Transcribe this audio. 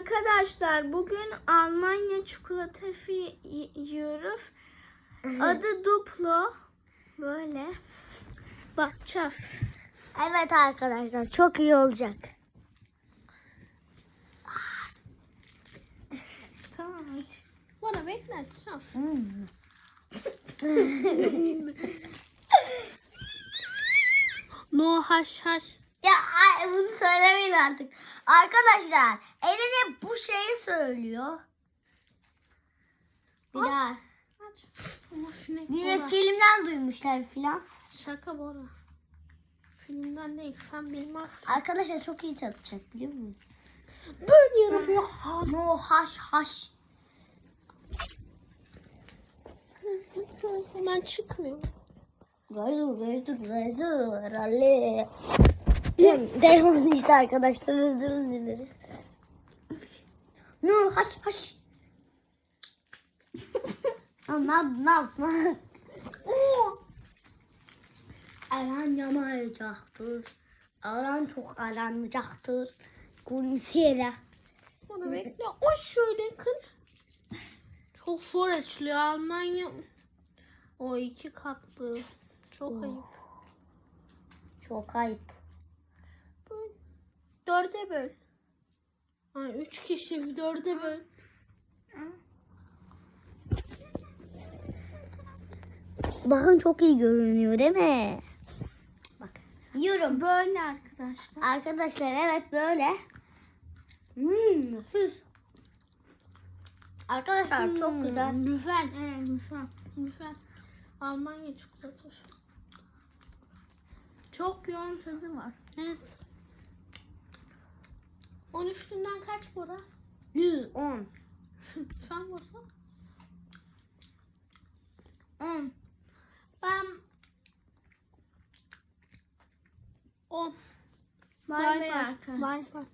Arkadaşlar bugün Almanya çikolatası yiyoruz. Adı Duplo. Böyle. Bakacağız. Evet arkadaşlar çok iyi olacak. Tamam. Bana bekleteceğim. No haş haş. Bunu söylemeyin artık. Arkadaşlar Eren'e bu şeyi söylüyor. Bir daha. Aç. Of ne Bir de filmden duymuşlar filan. Şaka Bora. Filmden değil sen bilmezsin. Arkadaşlar çok iyi çalışacak biliyor musun? Böyle yaramıyor. No haş haş. Hemen çıkmıyor. Gaydur gaydur gaydur. Ali. Telefon işte arkadaşlar özür dileriz. No haş haş. Anam ne yapma. Aran yanacaktır. Aran çok aranacaktır. Konuşarak. Bana bekle. O şöyle kır. Çok zor açılıyor Almanya. O iki katlı. Çok ayıp. Çok ayıp. Dörde böl. Ha, üç kişi dörde böl. Bakın çok iyi görünüyor değil mi? Bak. Yiyorum. Böyle arkadaşlar. Arkadaşlar evet böyle. Hmm, nefis. Arkadaşlar çok Hmm, güzel. Güzel. Evet, güzel. Güzel. Almanya çikolatası. Çok yoğun tadı var. Evet. 10 üstünden kaç Bora? 110. Sen Bora? 10. Ben 10. Bay bay arkadaşlar. Bay bay.